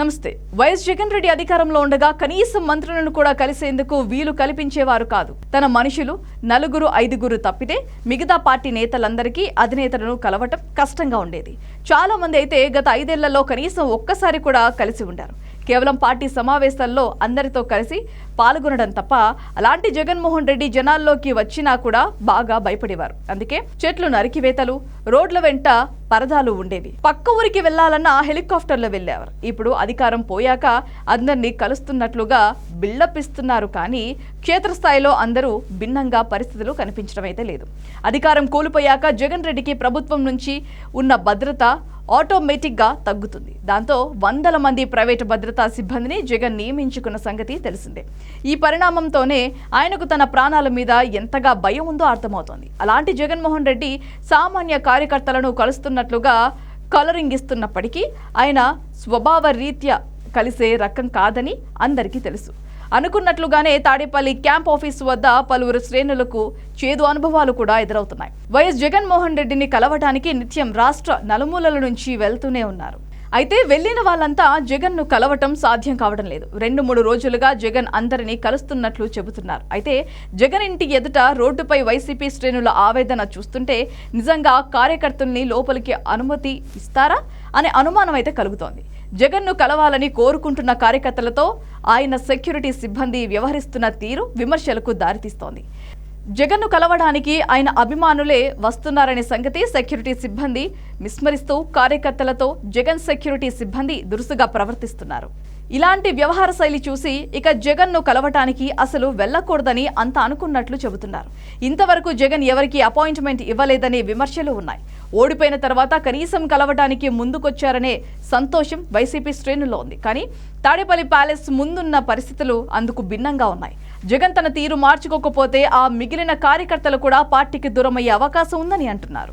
నమస్తే. వైఎస్ జగన్ రెడ్డి అధికారంలో ఉండగా కనీసం మంత్రులను కూడా కలిసేందుకు వీలు కల్పించేవారు కాదు. తన మనుషులు నలుగురు ఐదుగురు తప్పితే మిగతా పార్టీ నేతలందరికీ అధినేతలను కలవటం కష్టంగా ఉండేది. చాలా మంది అయితే గత ఐదేళ్ళలో కనీసం ఒక్కసారి కూడా కలిసి ఉండారు. కేవలం పార్టీ సమావేశాల్లో అందరితో కలిసి పాల్గొనడం తప్ప అలాంటి జగన్మోహన్ రెడ్డి జనాల్లోకి వచ్చినా కూడా బాగా భయపడేవారు. అందుకే చెట్లు నరికివేతలు రోడ్ల వెంట పరదాలు ఉండేవి. పక్క ఊరికి వెళ్ళాలన్నా హెలికాప్టర్లో వెళ్ళేవారు. ఇప్పుడు అధికారం పోయాక అందరినీ కలుస్తున్నట్లుగా బిల్డప్ ఇస్తున్నారు కానీ క్షేత్రస్థాయిలో అందరూ భిన్నంగా పరిస్థితులు కనిపించడం అయితే లేదు. అధికారం కోల్పోయాక జగన్ రెడ్డికి ప్రభుత్వం నుంచి ఉన్న భద్రత ఆటోమేటిక్గా తగ్గుతుంది. దాంతో వందల మంది ప్రైవేటు భద్రతా సిబ్బందిని జగన్ నియమించుకున్న సంగతి తెలిసిందే. ఈ పరిణామంతోనే ఆయనకు తన ప్రాణాల మీద ఎంతగా భయం ఉందో అర్థమవుతోంది. అలాంటి జగన్మోహన్ రెడ్డి సామాన్య కార్యకర్తలను కలుస్తున్నట్లుగా కలరింగ్ ఇస్తున్నప్పటికీ ఆయన స్వభావ రీత్యా కలిసే రకం కాదని అందరికీ తెలుసు. అనుకున్నట్లుగానే తాడేపల్లి క్యాంప్ ఆఫీస్ వద్ద పలువురు శ్రేణులకు చేదు అనుభవాలు కూడా ఎదురవుతున్నాయి. వైఎస్ జగన్మోహన్ రెడ్డిని కలవటానికి నిత్యం రాష్ట్ర నలుమూలల నుంచి వెళ్తూనే ఉన్నారు. అయితే వెళ్ళిన వాళ్ళంతా జగన్ను కలవటం సాధ్యం కావడం లేదు. రెండు మూడు రోజులుగా జగన్ అందరినీ కలుస్తున్నట్లు చెబుతున్నారు. అయితే జగన్ ఇంటి ఎదుట రోడ్డుపై వైసీపీ శ్రేణుల ఆవేదన చూస్తుంటే నిజంగా కార్యకర్తల్ని లోపలికి అనుమతి ఇస్తారా అనే అనుమానం అయితే కలుగుతోంది. జగన్ను కలవాలని కోరుకుంటున్న కార్యకర్తలతో ఆయన సెక్యూరిటీ సిబ్బంది వ్యవహరిస్తున్న తీరు విమర్శలకు దారితీస్తోంది. జగన్ను కలవడానికి ఆయన అభిమానులే వస్తున్నారనే సంగతి సెక్యూరిటీ సిబ్బంది విస్మరిస్తూ కార్యకర్తలతో జగన్ సెక్యూరిటీ సిబ్బంది దురుసుగా ప్రవర్తిస్తున్నారు. ఇలాంటి వ్యవహార శైలి చూసి ఇక జగన్ను కలవటానికి అసలు వెళ్ళకూడదని అంత అనుకున్నట్లు చెబుతున్నారు. ఇంతవరకు జగన్ ఎవరికి అపాయింట్మెంట్ ఇవ్వలేదనే విమర్శలు ఉన్నాయి. ఓడిపోయిన తర్వాత కనీసం కలవటానికి ముందుకొచ్చారనే సంతోషం వైసీపీ శ్రేణుల్లో ఉంది. కానీ తాడేపల్లి ప్యాలెస్ ముందున్న పరిస్థితులు అందుకు భిన్నంగా ఉన్నాయి. జగన్ తన తీరు మార్చుకోకపోతే ఆ మిగిలిన కార్యకర్తలు కూడా పార్టీకి దూరమయ్యే అవకాశం ఉందని అంటున్నారు.